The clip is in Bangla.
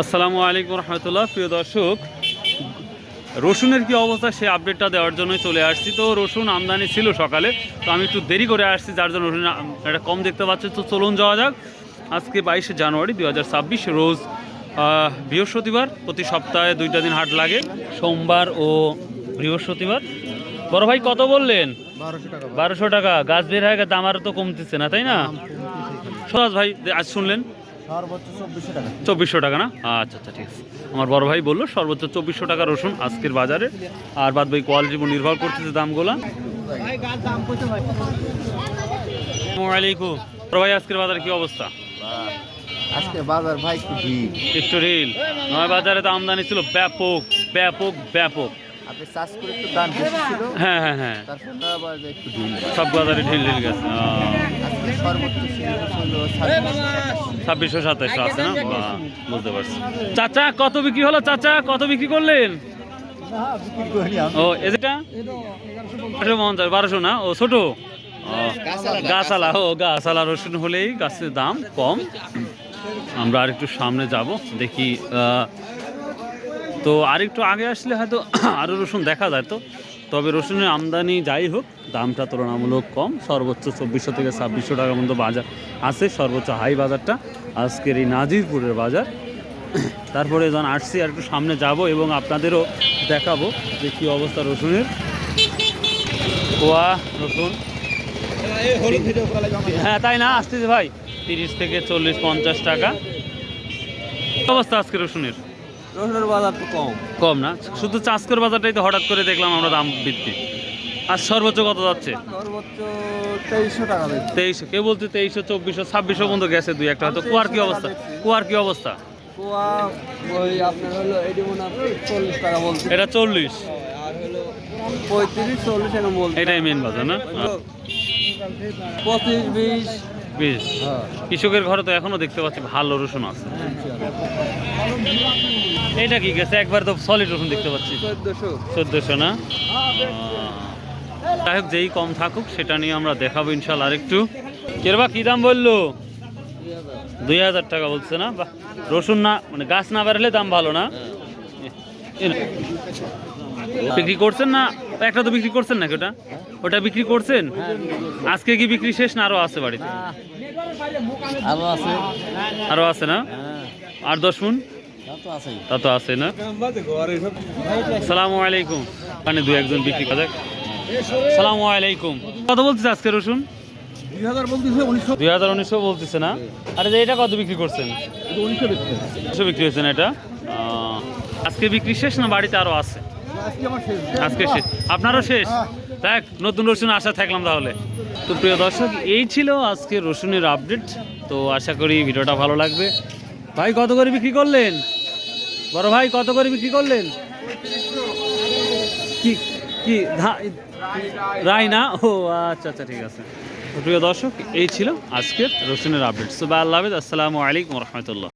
আসসালামু আলাইকুম রহমতুল্লাহ প্রিয় দর্শক। রসুনের কি অবস্থা সেই আপডেটটা দেওয়ার জন্যই চলে আসছি। তো রসুন আমদানি ছিল সকালে তো আমি একটু দেরি করে আসছি যার জন্য রসুন এটা কম দেখতে পাচ্ছি তো চলুন যাওয়া যাক। আজকে বাইশে জানুয়ারি দু হাজার ছাব্বিশ রোজ বৃহস্পতিবার। প্রতি সপ্তাহে দুইটা দিন হাট লাগে সোমবার ও বৃহস্পতিবার। বড় ভাই কত বললেন? বারোশো টাকা। বারোশো টাকা। গাছ বের হয়ে গেছে দাম আরও তো কমতেছে না তাই না? সরাজ ভাই আজ শুনলেন? চব্বিশশো টাকা। না? আচ্ছা আচ্ছা ঠিক আছে। আমার বড় ভাই বলল সর্বোচ্চ চব্বিশশো টাকা রসুন আজকের বাজারে। আর বাদ বাকি কোয়ালিটির উপর নির্ভর করতেছে দামগুলো। আলাইকুম। ভাই আজকের বাজারে কি অবস্থা? আজকে বাজার ভাই একটু একটু রিল নয় বাজারে তো আমদানি ছিল ব্যাপক ব্যাপক ব্যাপক। আপনি চাষ করে একটু দাম বেশি ছিল হ্যাঁ হ্যাঁ হ্যাঁ। তারপর বাজারে একটু ভিড় সব বাজারে ঢিল ঢিল গেছে আজকে সর্বোচ্চ ছাব্বিশশো সাতাশশো আছে না? বুঝতে পারছি। চাচা কত বিক্রি হলো চাচা? কত বিক্রি করলেন? ও আঠারো পঞ্চাশ বারোশো না? ও ছোট? ও, গাছালা ও গাছালা রসুন হলেই গাছের দাম কম। আমরা আর একটু সামনে যাব দেখি আহ, তো আর একটু আগে আসলে হয়তো আরও রসুন দেখা যায় তো। তবে রসুনের আমদানি যাই হোক, দামটা তুলনামূলক কম। সর্বোচ্চ চব্বিশশো থেকে ছাব্বিশশো টাকা মতো বাজার আছে, সর্বোচ্চ হাই বাজারটা। আজকের এই নাজিরপুরের বাজার। তারপরে যখন আসছি, আর একটু সামনে যাব এবং আপনাদেরও দেখাবো যে কী অবস্থা রসুনের। কোয়া রসুন। হ্যাঁ তাই না? আসতেছে ভাই। তিরিশ থেকে চল্লিশ, পঞ্চাশ টাকা। অবস্থা আজকে রসুনের? রসুনের বাজার তো কম। কম না? শুধু চাষকর বাজারটাই তো হঠাৎ করে দেখলাম আমরা দাম বৃদ্ধি। আর সর্বোচ্চ কত যাচ্ছে? সর্বোচ্চ তেইশশো টাকা তেইশশো। কেউ বলছে তেইশশো চব্বিশশো ছাব্বিশশো পর্যন্ত গেছে দুই একটা। হয়তো কুয়ার কি অবস্থা? কুয়ার কি অবস্থা? পোয়া ওই আপনার হলো এটি মনে চল্লিশ টাকা বলছে। এটা চল্লিশ। আর হলো পঁয়ত্রিশ চল্লিশ এরকম বলছে। এটাই মেন বাজার না? পঁচিশ বিশ বেশ। হ্যাঁ। কৃষকের ঘরে তো এখনও দেখতে পাচ্ছি ভালো রসুন আছে। এটা কি গেছে? একবার তো সলিড রসুন দেখতে পাচ্ছি। চোদ্দশো। না? আহ, যাই হোক যেই কম থাকুক সেটা নিয়ে আমরা দেখাবো ইনশাল্লাহ আরেকটু। কেরবা কি দাম বলল? দুই হাজার টাকা বলছে না? বাহ রসুন না মানে গাছ না বাড়লে দাম ভালো না? এ না। বিক্রি করছেন না? একটা তো বিক্রি করছেন নাকি ওটা? ওটা বিক্রি করছেন? আজকে কি বিক্রি শেষ না আরও আছে বাড়িতে? আরও আছে। আরও আছে না? হ্যাঁ। আর দশ মন তা তো আছে না? সালামু আলাইকুম। মানে দু একজন বিক্রি করে সালাম আলাইকুম। কত বলতেছে আজকে রসুন? দুই হাজার উনিশশো দুই হাজার উনিশশো বলতেছে না? আরে যে এটা কত বিক্রি করছেন? উনিশশো বিক্রি উনিশশো বিক্রি হয়েছে না এটা? আহ, আজকে বিক্রি শেষ না বাড়িতে আরও আছে? আজকে শেষ। আপনারও শেষ? দেখ নতুন রসুন আশা থাকলাম তাহলে। তো প্রিয় দর্শক এই ছিল আজকে রসুনের আপডেট তো আশা করি ভিডিওটা ভালো লাগবে। ভাই কত করে বিক্রি করলেন? বড় ভাই কত করে বিক্রি করলেন? কি কি রাই না ও আচ্ছা আচ্ছা ঠিক আছে। প্রিয় দর্শক এই ছিল আজকের রসুনের আপডেট সো আল্লাহ আসসালামু আলাইকুম রহমতুল্লাহ।